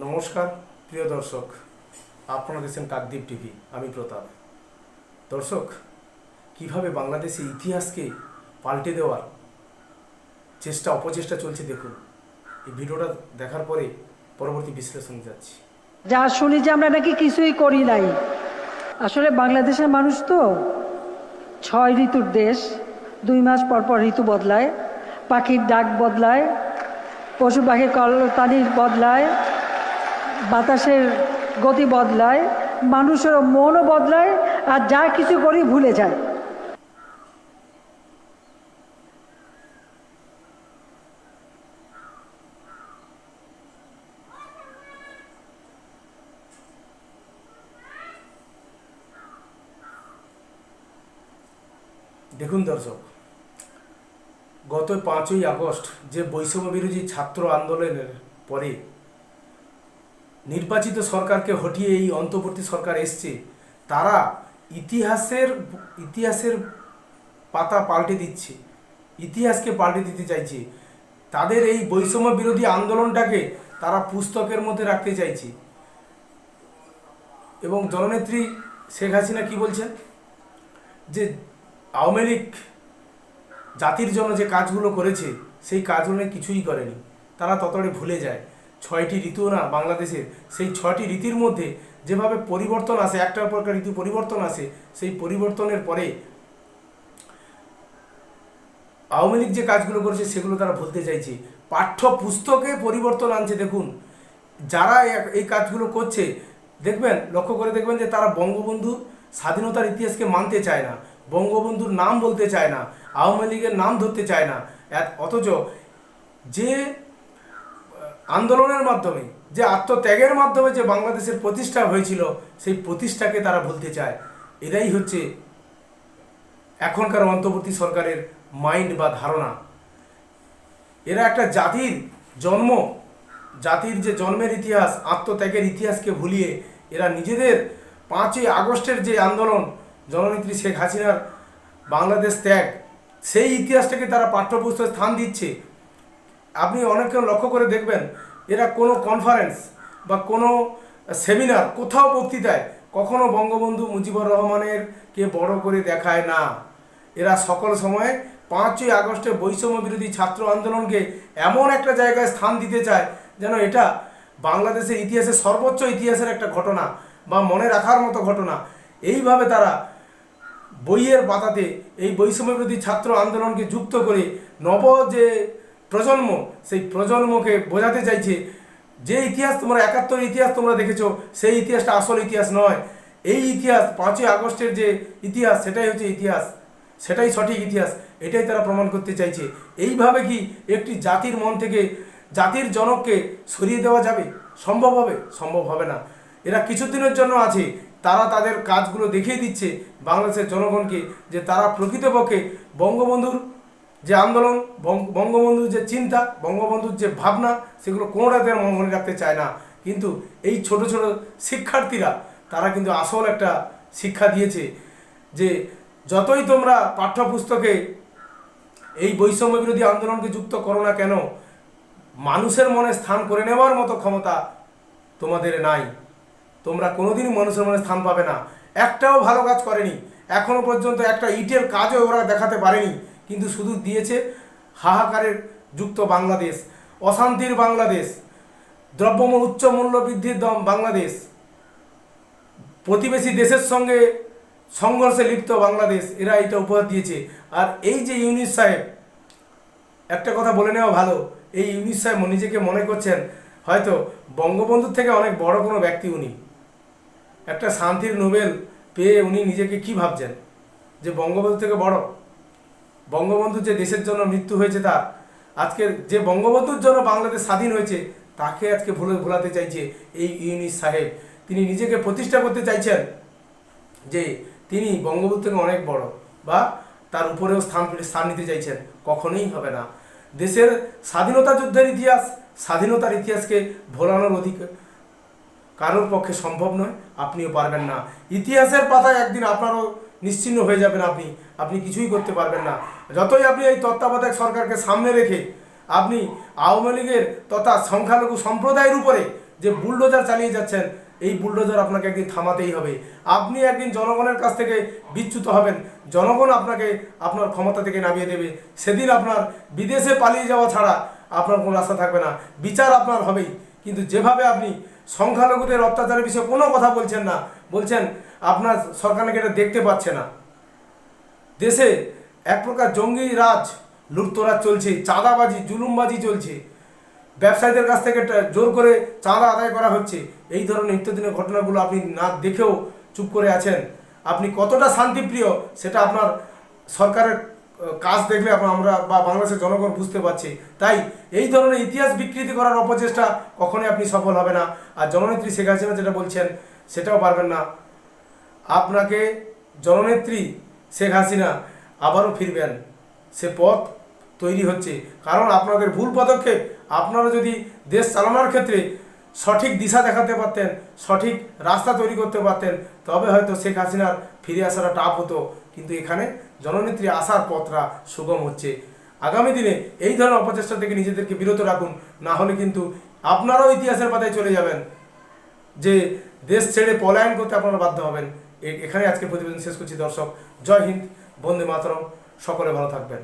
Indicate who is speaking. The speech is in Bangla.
Speaker 1: নমস্কার, প্রিয় দর্শক। আপনারা দেখছেন কাকদ্বীপ টিভি। আমি প্রতাপ। দর্শক, কীভাবে বাংলাদেশের ইতিহাসকে পাল্টে দেওয়ার চেষ্টা, অপচেষ্টা চলছে দেখুন। এই ভিডিওটা দেখার পরে পরবর্তী বিশ্লেষণ যাচ্ছি।
Speaker 2: যা শুনি যে আমরা নাকি কিছুই করি নাই। আসলে বাংলাদেশের মানুষ তো ছয় ঋতুর দেশ, দুই মাস পর পর ঋতু বদলায়, পাখির ডাক বদলায় পশু পাখির কলতানির বদলায় বাতাসের গতি বদলায় মানুষেরও মনও বদলায়, আর যা কিছু করি ভুলে যায়।
Speaker 1: দেখুন দর্শক, গত পাঁচই আগস্ট যে বৈষম্য বিরোধী ছাত্র আন্দোলনের পরে নির্বাচিত সরকারকে হটিয়ে এই অন্তর্বর্তী সরকার এসছে, তারা ইতিহাসের ইতিহাসের পাতা পাল্টে দিচ্ছে, ইতিহাসকে পাল্টে দিতে চাইছে। তাদের এই বৈষম্য বিরোধী আন্দোলনটাকে তারা পুস্তকের মধ্যে রাখতে চাইছে। এবং জননেত্রী শেখ হাসিনা কি বলছেন? যে আওয়ামী লীগ জাতির জন্য যে কাজগুলো করেছে, সেই কাজগুলো কিছুই করেনি। তারা ততটাই ভুলে যায়। ছয়টি ঋতু না বাংলাদেশের, সেই ছয়টি রীতির মধ্যে যেভাবে পরিবর্তন আসে একটার পর একটা ঋতু পরিবর্তন আসে, সেই পরিবর্তনের পরে আওয়ামী লীগ যে কাজগুলো করেছে সেগুলো তারা ভুলতে চাইছে। পাঠ্য পুস্তকে পরিবর্তন আনছে, দেখুন। যারা এই কাজগুলো করছে, দেখবেন, লক্ষ্য করে দেখবেন যে তারা বঙ্গবন্ধু স্বাধীনতার ইতিহাসকে মানতে চায় না, বঙ্গবন্ধুর নাম বলতে চায় না, আওয়ামী লীগের নাম ধরতে চায় না। অথচ যে আন্দোলনের মাধ্যমে, যে আত্মত্যাগের মাধ্যমে যে বাংলাদেশের প্রতিষ্ঠা হয়েছিল, সেই প্রতিষ্ঠাকে তারা ভুলতে চায়। এটাই হচ্ছে এখনকার অন্তর্বর্তী সরকারের মাইন্ড বা ধারণা। এরা একটা জাতির জন্ম, জাতির যে জন্মের ইতিহাস, আত্মত্যাগের ইতিহাসকে ভুলিয়ে এরা নিজেদের পাঁচই আগস্টের যে আন্দোলন, জননেত্রী শেখ হাসিনার বাংলাদেশ ত্যাগ, সেই ইতিহাসটাকে তারা পাঠ্যপুস্তকে স্থান দিচ্ছে। আপনি অনেককে লক্ষ্য করে দেখবেন, এরা কোনো কনফারেন্স বা কোনো সেমিনার কোথাও বক্তৃতায় কখনো বঙ্গবন্ধু মুজিবুর রহমানের কে বড় করে দেখায় না। এরা সকল সময়ে পাঁচই আগস্টে বৈষম্য বিরোধী ছাত্র আন্দোলনকে এমন একটা জায়গায় স্থান দিতে চায় যেন এটা বাংলাদেশের ইতিহাসে সর্বোচ্চ ইতিহাসের একটা ঘটনা বা মনে রাখার মতো ঘটনা। এইভাবে তারা বইয়ের পাতাতে এই বৈষম্য বিরোধী ছাত্র আন্দোলনকে যুক্ত করে নব যে প্রজন্ম, সেই প্রজন্মকে বোঝাতে চাইছে যে ইতিহাস তোমরা, একাত্তর ইতিহাস তোমরা দেখেছ, সেই ইতিহাসটা আসল ইতিহাস নয়। এই ইতিহাস, পাঁচই আগস্টের যে ইতিহাস, সেটাই হচ্ছে ইতিহাস। সেটাই সঠিক ইতিহাস, এটাই তারা প্রমাণ করতে চাইছে। এইভাবে কি একটি জাতির মন থেকে জাতির জনককে সরিয়ে দেওয়া যাবে? সম্ভব হবে? সম্ভব হবে না। এরা কিছুদিনের জন্য আছে, তারা তাদের কাজগুলো দেখিয়ে দিচ্ছে বাংলাদেশের জনগণকে যে তারা প্রকৃতপক্ষে বঙ্গবন্ধুর যে আন্দোলন বঙ্গবন্ধুর যে চিন্তা, বঙ্গবন্ধুর যে ভাবনা, সেগুলো কোনোটাতে আর মনে রাখতে চায় না। কিন্তু এই ছোট ছোট শিক্ষার্থীরা, তারা কিন্তু আসল একটা শিক্ষা দিয়েছে যে যতই তোমরা পাঠ্যপুস্তকে এই বৈষম্য বিরোধী আন্দোলনকে যুক্ত করো না কেন, মানুষের মনে স্থান করে নেওয়ার মতো ক্ষমতা তোমাদের নাই। তোমরা কোনোদিনই মানুষের মনে স্থান পাবে না। একটাও ভালো কাজ করেনি। এখনও পর্যন্ত একটা ইটের কাজও ওরা দেখাতে পারেনি। কিন্তু শুধু দিয়েছে হাহাকারের যুক্ত বাংলাদেশ, অশান্তির বাংলাদেশ, দ্রব্যমূল্য, উচ্চ মূল্য বৃদ্ধির দম বাংলাদেশ, প্রতিবেশী দেশের সঙ্গে সংঘর্ষে লিপ্ত বাংলাদেশ, এরা এটা উপহার দিয়েছে। আর এই যে ইউনিস সাহেব, একটা কথা বলে নেওয়া ভালো, এই ইউনিস সাহেব নিজেকে মনে করছেন হয়তো বঙ্গবন্ধুর থেকে অনেক বড় কোনো ব্যক্তি উনি। একটা শান্তির নোবেল পেয়ে উনি নিজেকে কি ভাবছেন? যে বঙ্গবন্ধু থেকে বড়? বঙ্গবন্ধু যে দেশের জন্য মৃত্যু হয়েছে তার, আজকের যে বঙ্গবন্ধুর জন্য বাংলাদেশ স্বাধীন হয়েছে, তাকে আজকে ভুলে ভোলাতে চাইছে এই ইউনিস সাহেব। তিনি নিজেকে প্রতিষ্ঠা করতে চাইছেন যে তিনি বঙ্গবন্ধু থেকে অনেক বড় বা তার উপরেও স্থান স্থান নিতে চাইছেন। কখনোই হবে না। দেশের স্বাধীনতা যুদ্ধের ইতিহাস, স্বাধীনতার ইতিহাসকে ভোলানোর অধিকার কারোর পক্ষে সম্ভব নয়। আপনিও পারবেন না। ইতিহাসের পাতায় একদিন আপনারও নিশ্চিন্ন হয়ে যাবেন আপনি। আপনি কিছুই করতে পারবেন না। যতই আপনি এই তত্ত্বাবধায়ক সরকারকে সামনে রেখে আপনি আওয়ামী লীগের তথা সংখ্যালঘু সম্প্রদায়ের উপরে যে বুলডোজার চালিয়ে যাচ্ছেন, এই বুলডোজার আপনাকে একদিন থামাতেই হবে। আপনি একদিন জনগণের কাছ থেকে বিচ্যুত হবেন। জনগণ আপনাকে আপনার ক্ষমতা থেকে নামিয়ে দেবে। সেদিন আপনার বিদেশে পালিয়ে যাওয়া ছাড়া আপনার কোনো রাস্তা থাকবে না। বিচার আপনার হবেই। কিন্তু যেভাবে আপনি সংখ্যালঘুদের অত্যাচারের বিষয়ে কোনো কথা বলছেন না, বলছেন আপনার সরকার নাকি এটা দেখতে পাচ্ছে না। দেশে এক প্রকার জঙ্গি রাজ, লুটতরাজ চলছে, চাঁদাবাজি, জুলুমবাজি চলছে। ব্যবসায়ীদের কাছ থেকে জোর করে চাঁদা আদায় করা হচ্ছে। এই ধরনের নিত্যদিনের ঘটনাগুলো আপনি না দেখেও চুপ করে আছেন। আপনি কতটা শান্তিপ্রিয় সেটা আপনার সরকারের কাজ দেখলে আমরা বা বাংলাদেশের জনগণ বুঝতে পারছি। তাই এই ধরনের ইতিহাস বিকৃতি করার অপচেষ্টা কখনোই আপনি সফল হবে না। আর জননেত্রী শেখ হাসিনা যেটা বলছেন, সেটাও পারবেন না। আপনাকে জননেত্রী শেখ হাসিনা আবারও ফিরবেন। সে পথ তৈরি হচ্ছে। কারণ আপনাদের ভুল পদক্ষেপ, আপনারা যদি দেশ চালানোর ক্ষেত্রে সঠিক দিশা দেখাতে পারতেন, সঠিক রাস্তা তৈরি করতে পারতেন, তবে হয়তো শেখ হাসিনার ফিরে আসাটা টাফ হতো। কিন্তু এখানে জননেত্রী আসার পথটা সুগম হচ্ছে। আগামী দিনে এই ধরনের অপচেষ্টা থেকে নিজেদেরকে বিরত রাখুন, না হলে কিন্তু আপনারাও ইতিহাসের পাতায় চলে যাবেন যে দেশ ছেড়ে পলায়ন করতে আপনারা বাধ্য হবেন। এখানে আজকে প্রতিবেদন শেষ করছি দর্শক। জয় হিন্দ, বন্দে মাতরম। সকলে ভালো থাকবেন।